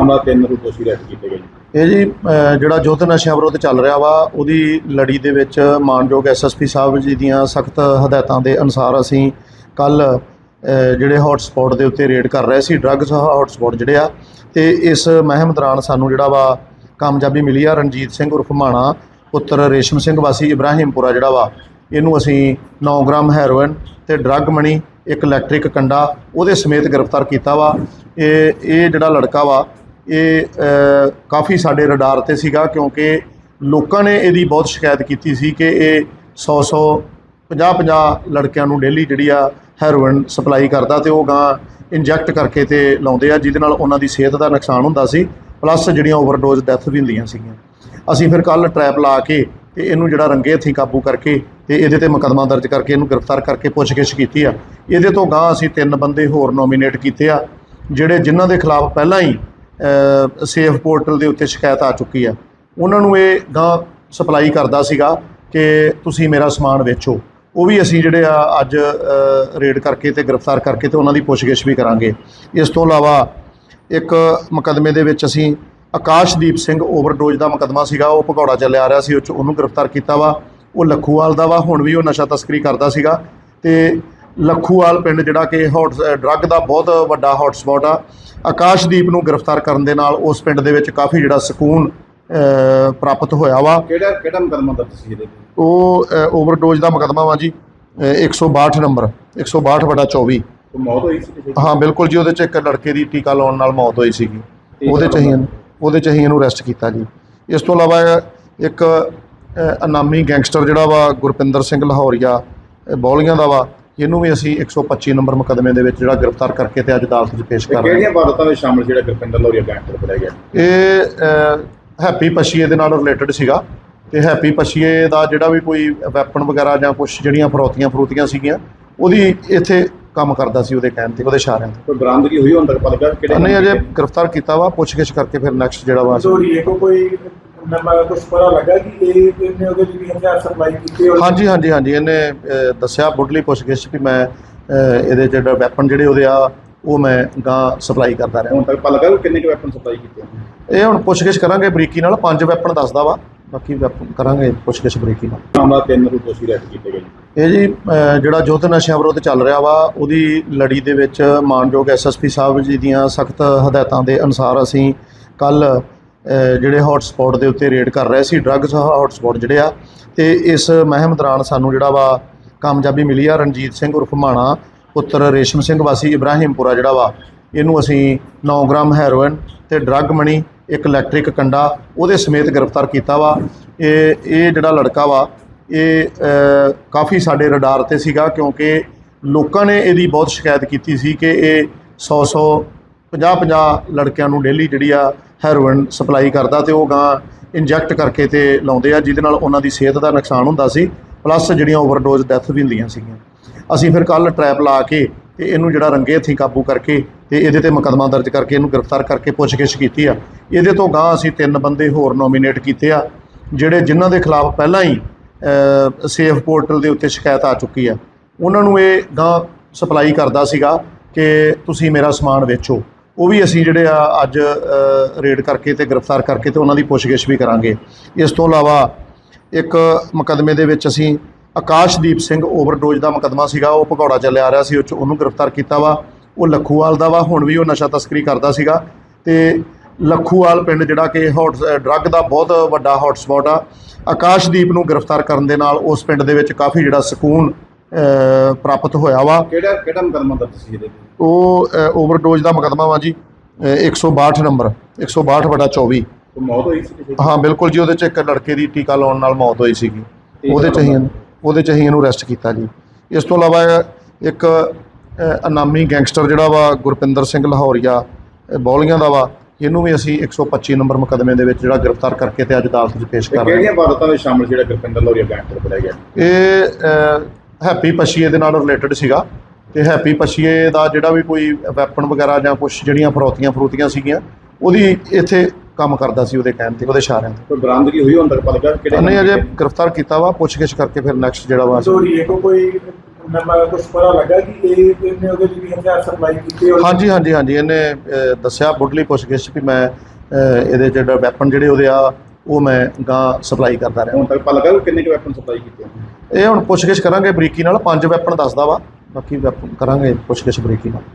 ਮਾਮਲਾ ਤਿੰਨ ਨੂੰ ਦੋਸ਼ੀ ਰੈਸਟ ਕੀਤੇ ਗਏ ਇਹ ਜੀ, ਅਹ, ਜਿਹੜਾ ਯੁੱਧ ਨਸ਼ਿਆਂ ਵਿਰੁੱਧ ਚੱਲ ਰਿਹਾ ਵਾ, ਉਹਦੀ ਲੜੀ ਦੇ ਵਿੱਚ ਮਾਨਯੋਗ ਐਸਐਸਪੀ ਸਾਹਿਬ ਜੀ ਦੀਆਂ ਸਖਤ ਹਦਾਇਤਾਂ ਦੇ ਅਨੁਸਾਰ ਅਸੀਂ ਕੱਲ ਜਿਹੜੇ ਹੌਟ ਸਪੌਟ ਦੇ ਉੱਤੇ ਰੇਡ ਕਰ ਰਹੇ ਸੀ ਡਰੱਗਸ ਹੌਟ ਸਪੌਟ ਜਿਹੜੇ ਆ, ਤੇ ਇਸ ਮਹਿਮ ਦੌਰਾਨ ਸਾਨੂੰ ਜਿਹੜਾ ਵਾ ਕਾਮਯਾਬੀ ਮਿਲੀ ਆ, ਰਣਜੀਤ ਸਿੰਘ ਉਰਫ ਮਾਣਾ, ਪੁੱਤਰ ਰੇਸ਼ਮ ਸਿੰਘ ਵਾਸੀ ਇਬਰਾਹਿਮਪੁਰਾ ਜਿਹੜਾ ਵਾ, ਇਹਨੂੰ ਅਸੀਂ 9 ਗ੍ਰਾਮ ਹੈਰੋਇਨ ਤੇ ਡਰੱਗ ਮਣੀ ਇੱਕ ਇਲੈਕਟ੍ਰਿਕ ਕੰਡਾ, ਉਹਦੇ ਸਮੇਤ ਗ੍ਰਿਫਤਾਰ ਕੀਤਾ ਵਾ। ਇਹ ਇਹ ਜਿਹੜਾ ਲੜਕਾ ਵਾ ਇਹ ਕਾਫੀ ਸਾਡੇ ਰਡਾਰ ਤੇ ਸੀਗਾ ਕਿਉਂਕਿ ਲੋਕਾਂ ਨੇ ਇਹਦੀ ਬਹੁਤ ਸ਼ਿਕਾਇਤ ਕੀਤੀ ਸੀ ਕਿ ਇਹ 100 100 50 50 ਲੜਕਿਆਂ ਨੂੰ ਡੇਲੀ ਜਿਹੜੀ ਆ ਹੈਰੋਇਨ ਸਪਲਾਈ ਕਰਦਾ ਤੇ ਉਹ ਗਾਂ ਇੰਜੈਕਟ ਕਰਕੇ ਤੇ ਲਾਉਂਦੇ ਆ, ਜਿਹਦੇ ਨਾਲ ਉਹਨਾਂ ਦੀ ਸਿਹਤ ਦਾ ਨੁਕਸਾਨ ਹੁੰਦਾ ਸੀ, ਪਲੱਸ ਜਿਹੜੀਆਂ ਓਵਰਡੋਜ਼ ਡੈਥ ਵੀ ਹੁੰਦੀਆਂ ਸੀਗੀਆਂ। ਅਸੀਂ ਫਿਰ ਕੱਲ ਟਰੈਪ ਲਾ ਕੇ ਤੇ ਇਹਨੂੰ ਜਿਹੜਾ ਰੰਗੇ ਹੱਥੀਂ ਕਾਬੂ ਕਰਕੇ ਤੇ ਇਹਦੇ ਤੇ ਮੁਕੱਦਮਾ ਦਰਜ ਕਰਕੇ ਇਹਨੂੰ ਗ੍ਰਿਫਤਾਰ ਕਰਕੇ ਪੁੱਛਗਿੱਛ ਕੀਤੀ ਆ। ਇਹਦੇ ਤੋਂ ਗਾਂ ਅਸੀਂ ਤਿੰਨ ਬੰਦੇ ਹੋਰ ਨੋਮੀਨੇਟ ਕੀਤੇ ਆ, ਜਿਹੜੇ ਜਿਨ੍ਹਾਂ ਦੇ ਖਿਲਾਫ ਪਹਿਲਾਂ ਹੀ ਸੇਫ ਪੋਰਟਲ ਦੇ ਉੱਤੇ ਸ਼ਿਕਾਇਤ ਆ ਚੁੱਕੀ ਆ। ਉਹਨਾਂ ਨੂੰ ਇਹ ਗਾਂ ਸਪਲਾਈ ਕਰਦਾ ਸੀਗਾ ਕਿ ਤੁਸੀਂ ਮੇਰਾ ਸਮਾਨ ਵੇਚੋ। ਉਹ ਵੀ ਅਸੀਂ ਜਿਹੜੇ ਆ ਅੱਜ ਰੇਡ ਕਰਕੇ ਤੇ ਗ੍ਰਿਫਤਾਰ ਕਰਕੇ ਤੇ ਉਹਨਾਂ ਦੀ ਪੁੱਛਗਿੱਛ ਵੀ ਕਰਾਂਗੇ। ਇਸ ਤੋਂ ਇਲਾਵਾ ਇੱਕ ਮੁਕੱਦਮੇ ਦੇ ਵਿੱਚ ਅਸੀਂ ਆਕਾਸ਼ਦੀਪ ਸਿੰਘ ਓਵਰਡੋਜ਼ ਦਾ ਮੁਕੱਦਮਾ ਸੀਗਾ, ਉਹ ਭਗੌੜਾ ਚੱਲਿਆ ਆ ਰਿਹਾ ਸੀ, ਉਹ 'ਚ ਉਹਨੂੰ ਗ੍ਰਿਫਤਾਰ ਕੀਤਾ ਵਾ। ਉਹ ਲੱਖੂਵਾਲ ਦਾ ਵਾ, ਹੁਣ ਵੀ ਉਹ ਨਸ਼ਾ ਤਸਕਰੀ ਕਰਦਾ ਸੀਗਾ। ਤੇ ਲੱਖੂਵਾਲ ਪਿੰਡ ਜਿਹੜਾ ਕਿ ਹੌਟ ਡਰੱਗ ਦਾ ਬਹੁਤ ਵੱਡਾ ਹੌਟ ਸਪੌਟ ਆ। ਆਕਾਸ਼ਦੀਪ ਨੂੰ ਗ੍ਰਿਫਤਾਰ ਕਰਨ ਦੇ ਨਾਲ ਉਸ ਪਿੰਡ ਦੇ ਵਿੱਚ ਕਾਫੀ ਜਿਹੜਾ ਸਕੂਨ ਪ੍ਰਾਪਤ ਹੋਇਆ ਵਾ। ਕਿਹੜਾ ਕਿਹੜਾ ਮੁਕੱਦਮਾ ਦਰਜ ਸੀ ਇਹਦੇ? ਉਹ ਓਵਰਡੋਜ਼ ਦਾ ਮੁਕੱਦਮਾ ਵਾ ਜੀ। ਅ, 162 ਨੰਬਰ 162 ਬਟਾ 24 ਕੋਈ ਮੌਤ ਹੋਈ ਸੀ? ਹਾਂ ਬਿਲਕੁਲ ਜੀ ਉਹਦੇ ਚ ਇੱਕ ਲੜਕੇ ਦੀ ਟੀਕਾ ਲਾਉਣ ਨਾਲ ਮੌਤ ਹੋਈ ਸੀਗੀ। ਉਹਦੇ ਚ ਇਹਨੂੰ- ਉਹਦੇ ਚ ਅਸੀਂ ਇਹਨੂੰ ਅਰੈਸਟ ਕੀਤਾ ਜੀ। ਇਸ ਤੋਂ ਇਲਾਵਾ ਇੱਕ ਅ, ਇਨਾਮੀ ਗੈਂਗਸਟਰ ਜਿਹੜਾ ਵਾ ਗੁਰਪਿੰਦਰ ਸਿੰਘ ਲਾਹੌਰੀਆ ਬੌਲੀਆਂ ਦਾ ਵਾ। ਇਹਨੂੰ ਵੀ ਅਸੀਂ 125 ਨੰਬਰ ਮੁਕੱਦਮੇ ਦੇ ਵਿੱਚ ਜਿਹੜਾ ਗ੍ਰਿਫਤਾਰ ਕਰਕੇ ਤੇ ਅੱਜ ਅਦਾਲਤ 'ਚ ਪੇਸ਼ ਤੇ ਕਰ ਰਹੇ ਕਿਹੜੀਆਂ ਵਾਰਦਾਤਾਂ ਵਿੱਚ ਸ਼ਾਮਲ ਜਿਹੜਾ ਗੁਰਪਿੰਦਰ ਲੋਰੀਆ ਗੈਂਗਸਟਰ ਫੜਿਆ ਗਿਆ? ਹਾਂ ਇਹ ਹੈਪੀ ਪਛੀਏ ਦੇ ਨਾਲ ਰਿਲੇਟਡ ਸੀਗਾ ਤੇ ਹੈਪੀ ਪਛੀਏ ਦਾ ਜਿਹੜਾ ਵੀ ਕੋਈ ਵੈਪਨ ਵਗੈਰਾ ਜਾਂ ਕੁਝ ਜਿਹੜੀਆਂ ਫਰੋਤੀਆਂ ਫਰੂਤੀਆਂ ਸੀਗੀਆਂ ਉਹਦੀ ਇੱਥੇ ਕੰਮ ਕਰਦਾ ਸੀ ਉਹਦੇ ਕਹਿਣ ਤੇ ਉਹਦੇ ਇਸ਼ਾਰਿਆਂ ਤੇ। ਕੋਈ ਬਰਾਮਦਗੀ ਹੋਈ ਹੁਣ ਤੱਕ ਪਤਾ ਲੱਗਾ ਕਿਹੜੇ ਨਹੀਂ ਅਜੇ ਗ੍ਰਿਫਤਾਰ ਕੀਤਾ ਵਾ ਪੁੱਛਗਿੱਛ ਕਰਕੇ ਫਿਰ ਨੈਕਸਟ ਜਿਹੜਾ ਵਾ ਅਸੀਂ- ਸੋਰੀ ਕੋ ਕੋਈ ਨੰਬਰ ਕੁਝ ਪਤਾ ਲੱਗਾ ਕਿ ਇਹ ਇਹਨੇ ਉਹਦੇ ਲਈ ਵੀ ਹਥਿਆਰ ਸਪਲਾਈ ਕੀਤੇ ਔਰ ਹਾਂਜੀ ਹਾਂਜੀ ਹਾਂਜੀ ਇਹਨੇ ਅ, ਦੱਸਿਆ ਬੁੱਢਲੀ ਪੁੱਛਗਿੱਛ ਵੀ ਮੈਂ ਇਹਦੇ ਜਿਹੜਾ ਵੈਪਨ ਜਿਹੜੇ ਉਹਦੇ ਆ ਉਹ ਮੈਂ ਗਾਂ ਸਪਲਾਈ ਕਰਦਾ ਰਿਹਾ। ਹੁਣ ਤੱਕ ਪਤਾ ਲੱਗਾ ਕਿ ਕਿੰਨੇ ਕੁ ਵੈਪਨ ਸਪਲਾਈ ਕੀਤੇ ਹਨ ਇਹ ਹੁਣ ਪੁੱਛਗਿੱਛ ਕਰਾਂਗੇ ਬਰੀਕੀ ਨਾਲ ਪੰਜ ਵੈਪਨ ਦੱਸਦਾ ਵਾ ਬਾਕੀ ਵੈਪਨ ਕਰਾਂਗੇ ਪੁੱਛਗਿੱਛ ਬਰੀਕੀ ਨਾਲ। ਮਾਮਲਾ ਤਿੰਨ ਨੂੰ ਦੋਸ਼ੀ ਰੈਸਟ ਕੀਤੇ ਗਏ ਇਹ ਜੀ ਜਿਹੜਾ ਯੁੱਧ ਨਸ਼ਿਆਂ ਵਿਰੁੱਧ ਚੱਲ ਰਿਹਾ ਵਾ ਉਹਦੀ ਲੜੀ ਦੇ ਵਿੱਚ ਮਾਨਯੋਗ ਐਸਐਸਪੀ ਸਾਹਿਬ ਜੀ ਦੀਆਂ ਸਖਤ ਹਦਾਇਤਾਂ ਦੇ ਅਨੁਸਾਰ ਅਸੀਂ ਕੱਲ ਜਿਹੜੇ ਹੌਟ ਸਪੌਟ ਦੇ ਉੱਤੇ ਰੇਡ ਕਰ ਰਹੇ ਸੀ ਡਰੱਗਸ ਹੌਟ ਸਪੌਟ ਜਿਹੜੇ ਆ, ਤੇ ਇਸ ਮਹਿਮ ਦੌਰਾਨ ਸਾਨੂੰ ਜਿਹੜਾ ਵਾ ਕਾਮਯਾਬੀ ਮਿਲੀ ਆ। ਰਣਜੀਤ ਸਿੰਘ ਉਰਫ ਮਾਣਾ, ਪੁੱਤਰ ਰੇਸ਼ਮ ਸਿੰਘ ਵਾਸੀ ਇਬਰਾਹਿਮਪੁਰਾ ਜਿਹੜਾ ਵਾ, ਇਹਨੂੰ ਅਸੀਂ 9 ਗ੍ਰਾਮ ਹੈਰੋਇਨ ਤੇ ਡਰੱਗ ਮਣੀ ਇੱਕ ਇਲੈਕਟ੍ਰਿਕ ਕੰਡਾ ਉਹਦੇ ਸਮੇਤ ਗ੍ਰਿਫਤਾਰ ਕੀਤਾ ਵਾ। ਇਹ ਇਹ ਜਿਹੜਾ ਲੜਕਾ ਵਾ, ਇਹ ਕਾਫੀ ਸਾਡੇ ਰਡਾਰ ਤੇ ਸੀਗਾ ਕਿਉਂਕਿ ਲੋਕਾਂ ਨੇ ਇਹਦੀ ਬਹੁਤ ਸ਼ਿਕਾਇਤ ਕੀਤੀ ਸੀ ਕਿ ਇਹ 100 100 50 50 ਲੜਕਿਆਂ ਨੂੰ ਡੇਲੀ ਜਿਹੜੀ ਆ ਹੈਰੋਇਨ ਸਪਲਾਈ ਕਰਦਾ ਤੇ ਉਹ ਗਾਂ ਇੰਜੈਕਟ ਕਰਕੇ ਤੇ ਲਾਉਂਦੇ ਆ, ਜਿਹਦੇ ਨਾਲ ਉਹਨਾਂ ਦੀ ਸਿਹਤ ਦਾ ਨੁਕਸਾਨ ਹੁੰਦਾ ਸੀ, ਪਲੱਸ ਜਿਹੜੀਆਂ ਓਵਰਡੋਜ਼ ਡੈਥ ਵੀ ਹੁੰਦੀਆਂ ਸੀਗੀਆਂ। ਅਸੀਂ ਫਿਰ ਕੱਲ ਟਰੈਪ ਲਾ ਕੇ ਤੇ ਇਹਨੂੰ ਜਿਹੜਾ ਰੰਗੇ ਹੱਥੀਂ ਕਾਬੂ ਕਰਕੇ ਤੇ ਇਹਦੇ ਤੇ ਮੁਕੱਦਮਾ ਦਰਜ ਕਰਕੇ ਇਹਨੂੰ ਗ੍ਰਿਫਤਾਰ ਕਰਕੇ ਪੁੱਛਗਿੱਛ ਕੀਤੀ ਆ। ਇਹਦੇ ਤੋਂ ਗਾਂ ਅਸੀਂ ਤਿੰਨ ਬੰਦੇ ਹੋਰ ਨੋਮੀਨੇਟ ਕੀਤੇ ਆ, ਜਿਹੜੇ ਜਿਨ੍ਹਾਂ ਦੇ ਖਿਲਾਫ ਪਹਿਲਾਂ ਹੀ ਸੇਫ ਪੋਰਟਲ ਦੇ ਉੱਤੇ ਸ਼ਿਕਾਇਤ ਆ ਚੁੱਕੀ ਆ। ਉਹਨਾਂ ਨੂੰ ਇਹ ਗਾਂ ਸਪਲਾਈ ਕਰਦਾ ਸੀਗਾ ਕਿ ਤੁਸੀਂ ਮੇਰਾ ਸਮਾਨ ਵੇਚੋ। ਉਹ ਵੀ ਅਸੀਂ ਜਿਹੜੇ ਆ ਅੱਜ ਰੇਡ ਕਰਕੇ ਤੇ ਗ੍ਰਿਫਤਾਰ ਕਰਕੇ ਤੇ ਉਹਨਾਂ ਦੀ ਪੁੱਛਗਿੱਛ ਵੀ ਕਰਾਂਗੇ। ਇਸ ਤੋਂ ਇਲਾਵਾ ਇੱਕ ਮੁਕੱਦਮੇ ਦੇ ਵਿੱਚ ਅਸੀਂ ਆਕਾਸ਼ਦੀਪ ਸਿੰਘ ਓਵਰਡੋਜ਼ ਦਾ ਮੁਕੱਦਮਾ ਸੀਗਾ, ਉਹ ਭਗੌੜਾ ਚੱਲਿਆ ਆ ਰਿਹਾ ਸੀ, ਉਹ 'ਚ ਉਹਨੂੰ ਗ੍ਰਿਫਤਾਰ ਕੀਤਾ ਵਾ। ਉਹ ਲੱਖੂਵਾਲ ਦਾ ਵਾ, ਹੁਣ ਵੀ ਉਹ ਨਸ਼ਾ ਤਸਕਰੀ ਕਰਦਾ ਸੀਗਾ। ਤੇ ਲੱਖੂਵਾਲ ਪਿੰਡ ਜਿਹੜਾ ਕਿ ਹੌਟ, ਡਰੱਗ ਦਾ ਬਹੁਤ ਵੱਡਾ ਹੌਟ ਆ। ਆਕਾਸ਼ਦੀਪ ਨੂੰ ਗ੍ਰਿਫਤਾਰ ਕਰਨ ਦੇ ਨਾਲ ਉਸ ਪਿੰਡ ਦੇ ਵਿੱਚ ਕਾਫੀ ਜਿਹੜਾ ਸਕੂਨ ਪ੍ਰਾਪਤ ਹੋਇਆ ਵਾ। ਕਿਹੜਾ ਕਿਹੜਾ ਮੁਕੱਦਮਾ ਦਰਜ ਸੀ ਇਹਦੇ? ਉਹ ਓਵਰਡੋਜ਼ ਦਾ ਮੁਕੱਦਮਾ ਵਾ ਜੀ। ਅ, 162 ਨੰਬਰ 162 ਬਟਾ 24 ਕੋਈ ਮੌਤ ਹੋਈ ਸੀ? ਹਾਂ ਬਿਲਕੁਲ ਜੀ ਉਹਦੇ ਚ ਇੱਕ ਲੜਕੇ ਦੀ ਟੀਕਾ ਲਾਉਣ ਨਾਲ ਮੌਤ ਹੋਈ ਸੀਗੀ। ਉਹਦੇ ਚ ਇਹਨੂੰ- ਉਹਦੇ ਚ ਅਸੀਂ ਇਹਨੂੰ ਅਰੈਸਟ ਕੀਤਾ ਜੀ। ਇਸ ਤੋਂ ਇਲਾਵਾ ਇੱਕ ਅ, ਇਨਾਮੀ ਗੈਂਗਸਟਰ ਜਿਹੜਾ ਵਾ ਗੁਰਪਿੰਦਰ ਸਿੰਘ ਲਾਹੌਰੀਆ ਬੌਲੀਆਂ ਦਾ ਵਾ। ਇਹਨੂੰ ਵੀ ਅਸੀਂ 125 ਨੰਬਰ ਮੁਕੱਦਮੇ ਦੇ ਵਿੱਚ ਜਿਹੜਾ ਗ੍ਰਿਫਤਾਰ ਕਰਕੇ ਤੇ ਅੱਜ ਅਦਾਲਤ 'ਚ ਪੇਸ਼ ਕਰ ਰਹੇ ਕਿਹੜੀਆਂ ਵਾਰਦਾਤਾਂ ਵਿੱਚ ਸ਼ਾਮਲ ਜਿਹੜਾ ਗੁਰਪਿੰਦਰ ਲੋਰੀਆ ਗੈਂਗਸਟਰ ਗਿਆ? ਹਾਂ ਇਹ ਹੈਪੀ ਪਛੀਏ ਦੇ ਨਾਲ ਰਿਲੇਟਡ ਸੀਗਾ ਤੇ ਹੈਪੀ ਪਛੀਏ ਦਾ ਜਿਹੜਾ ਵੀ ਕੋਈ ਵੈਪਨ ਵਗੈਰਾ ਜਾਂ ਕੁਝ ਜਿਹੜੀਆਂ ਫਰੋਤੀਆਂ ਫਰੂਤੀਆਂ ਸੀਗੀਆਂ ਉਹਦੀ ਇੱਥੇ ਕੰਮ ਕਰਦਾ ਸੀ ਉਹਦੇ ਕਹਿਣ ਤੇ ਉਹਦੇ ਇਸ਼ਾਰਿਆਂ ਤੇ। ਕੋਈ ਬਰਾਮਦਗੀ ਹੋਈ ਹੁਣ ਤੱਕ ਪਤਾ ਲੱਗਾ ਕਿਹੜੇ ਨਹੀਂ ਅਜੇ ਗ੍ਰਿਫਤਾਰ ਕੀਤਾ ਵਾ ਪੁੱਛਗਿੱਛ ਕਰਕੇ ਫਿਰ ਨੈਕਸਟ ਜਿਹੜਾ ਵਾ ਸੋਰੀ ਕੋ ਕੋਈ ਨੰਬਰ ਕੁਝ ਪਤਾ ਲੱਗਾ ਕਿ ਇਹ ਇਹਨੇ ਉਹਦੇ ਲਈ ਹਥਿਆਰ ਸਪਲਾਈ ਕੀਤੇ ਹਾਂਜੀ ਹਾਂਜੀ ਹਾਂਜੀ ਇਹਨੇ ਦੱਸਿਆ ਬੁੱਢਲੀ ਪੁੱਛਗਿੱਛ ਵੀ ਮੈਂ ਇਹਦੇ ਜਿਹੜਾ ਵੈਪਨ ਜਿਹੜੇ ਉਹਦੇ ਆ ਉਹ ਮੈਂ ਗਾਂ ਸਪਲਾਈ ਕਰਦਾ ਰਿਹਾ। ਹੁਣ ਤੱਕ ਪਤਾ ਲੱਗਾ ਕਿ ਕਿੰਨੇ ਕੁ ਵੈਪਨ ਸਪਲਾਈ ਕੀਤੇ ਇਹ ਹੁਣ ਪੁੱਛਗਿੱਛ ਕਰਾਂਗੇ ਬਰੀਕੀ ਨਾਲ ਪੰਜ ਵੈਪਨ ਦੱਸਦਾ ਵਾ ਬਾਕੀ ਵੈਪਨ ਕਰਾਂਗੇ ਪੁੱਛਗਿੱਛ ਬਰੀਕੀ ਨਾਲ।